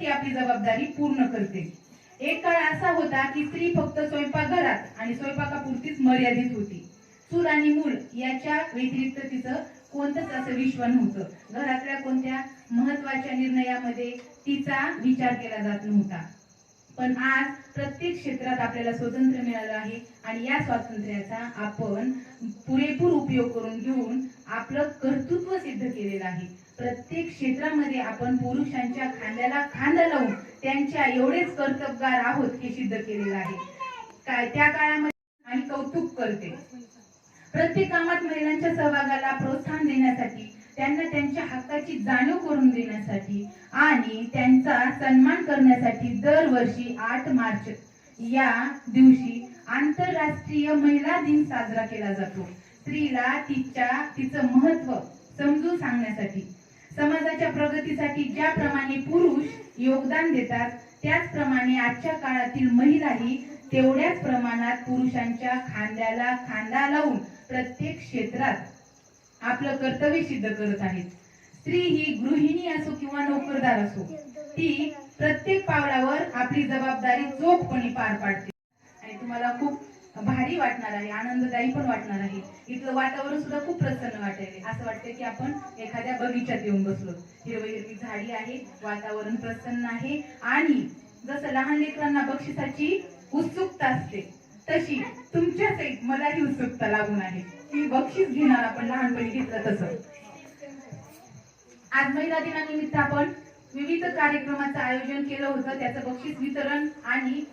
ती आपली जबाबदारी पूर्ण करते. एक काळ असा होता की स्त्री फक्त स्वयंपाकघरात आणि स्वयंपाकापुरतीच मर्यादित होती. चूल आणि मूल याच्या व्यतिरिक्त तिचं कोणतंच असं विश्व नव्हतं. घरातल्या कोणत्या महत्त्वाच्या निर्णयामध्ये तिचा विचार केला जात नव्हता. पण आज प्रत्येक क्षेत्रात आपल्याला स्वातंत्र्य मिळालं आहे आणि या स्वातंत्र्याचा आपण पुरे उपयोग करून घेऊन आपलं कर्तृत्व सिद्ध केलेलं आहे. प्रत्येक क्षेत्रामध्ये आपण पुरुषांच्या खांद्याला खांदा लावून त्यांच्या एवढेच कर्तबगार आहोत हे सिद्ध केलेलं आहे. काय त्या काळामध्ये आणि कौतुक करते. प्रत्येक कामात महिलांच्या सहभागाला प्रोत्साहन देण्यासाठी त्यांना त्यांच्या हक्काची जाणीव करून देण्यासाठी आणि त्यांचा सन्मान करण्यासाठी दरवर्षी आठ मार्च या दिवशी आंतरराष्ट्रीय महिला दिन साजरा केला जातो. स्त्रीला तिच्या तिचं महत्त्व समजून सांगण्यासाठी. समाजाच्या प्रगतीसाठी ज्याप्रमाणे पुरुष योगदान देतात त्याचप्रमाणे आजच्या काळातील महिलाही तेवढ्याच प्रमाणात पुरुषांच्या खांद्याला खांदा लावून प्रत्येक क्षेत्रात आपलं कर्तव्य सिद्ध करत आहेत. स्त्री ही गृहिणी असो किंवा नोकरदार असो ती प्रत्येक पावलावर आपली जबाबदारी चोखपणे पार पाडते आणि तुम्हाला खूप भारी वाटणार आहे आनंददायी पण वाटणार आहे. इथलं वातावरण सुद्धा खूप प्रसन्न वाटेल. असं वाटतं की आपण एखाद्या बगीच्यात येऊन बसलो. हिरवी हिरवी झाडी आहे वातावरण प्रसन्न आहे. आणि जसं लहान लेकरांना बक्षिसाची उत्सुकता असते तशी तुमच्या सहित मलाही उत्सुकता लागून आहे. की बक्षीस घेणार आपण लहानपणी घेतलं तसं. आज महिला दिनानिमित्त आपण विविध कार्यक्रमाचं आयोजन केलं होतं. त्याचं बक्षीस वितरण आणि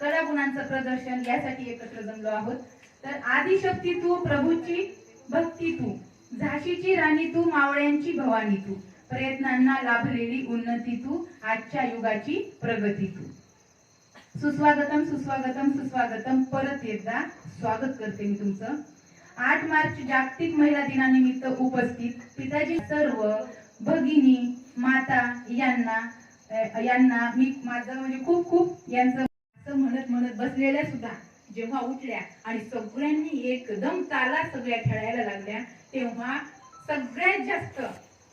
कलागुणांचं प्रदर्शन यासाठी एकत्र जमलो आहोत. तर आदिशक्ती तू प्रभूची भक्ती तू झाशीची राणी तू मावळ्यांची भवानी तू प्रयत्नांना लाभलेली उन्नती तू आजच्या युगाची प्रगती तू. सुस्वागतम सुस्वागतम सुस्वागतम परत एकदा स्वागत करते मी तुमचं. आठ मार्च जागतिक महिला दिनानिमित्त उपस्थित पिताजी सर्व भगिनी माता यांना यांना मी माझं म्हणजे खूप खूप यांचं म्हणत बसलेल्या सुद्धा जेव्हा उठल्या आणि सगळ्यांनी एकदम ताला सगळ्या खेळायला लागल्या तेव्हा सगळ्यात जास्त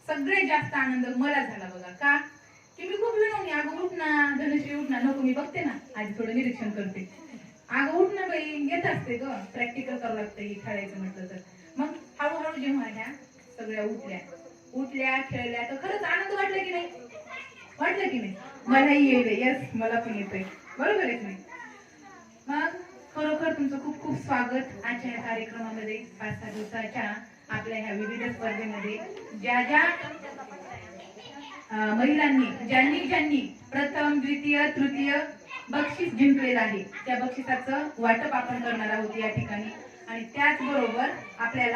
सगळ्यात जास्त आनंद मला झाला बघा. का? की मी खूप विनवणी अगं उठ ना धनश्री उठ ना नको मी बघते ना. आधी थोडं निरीक्षण करते. अगं उठ ना बाई येत असते ग. प्रॅक्टिकल करावं लागतं हे खेळायचं म्हटलं तर. मग हळूहळू जेव्हा ह्या सगळ्या उठल्या उठल्या खेळल्या तर खरंच आनंद वाटला की नाही? वाटलं की नाही? मलाही येईल यस मला पण येतोय. बरोबर आहे की नाही? मग खरोखर तुमचं खूप खूप स्वागत आजच्या या कार्यक्रमामध्ये पाच सहा दिवसाच्या आपल्या ह्या विविध स्पर्धेमध्ये. ज्या ज्या महिलांनी ज्यांनी ज्यांनी प्रथम द्वितीय तृतीय बक्षीस जिंकलेलं आहे त्या बक्षिसाचं वाटप आपण करणार आहोत या ठिकाणी. आणि त्याचबरोबर आपल्याला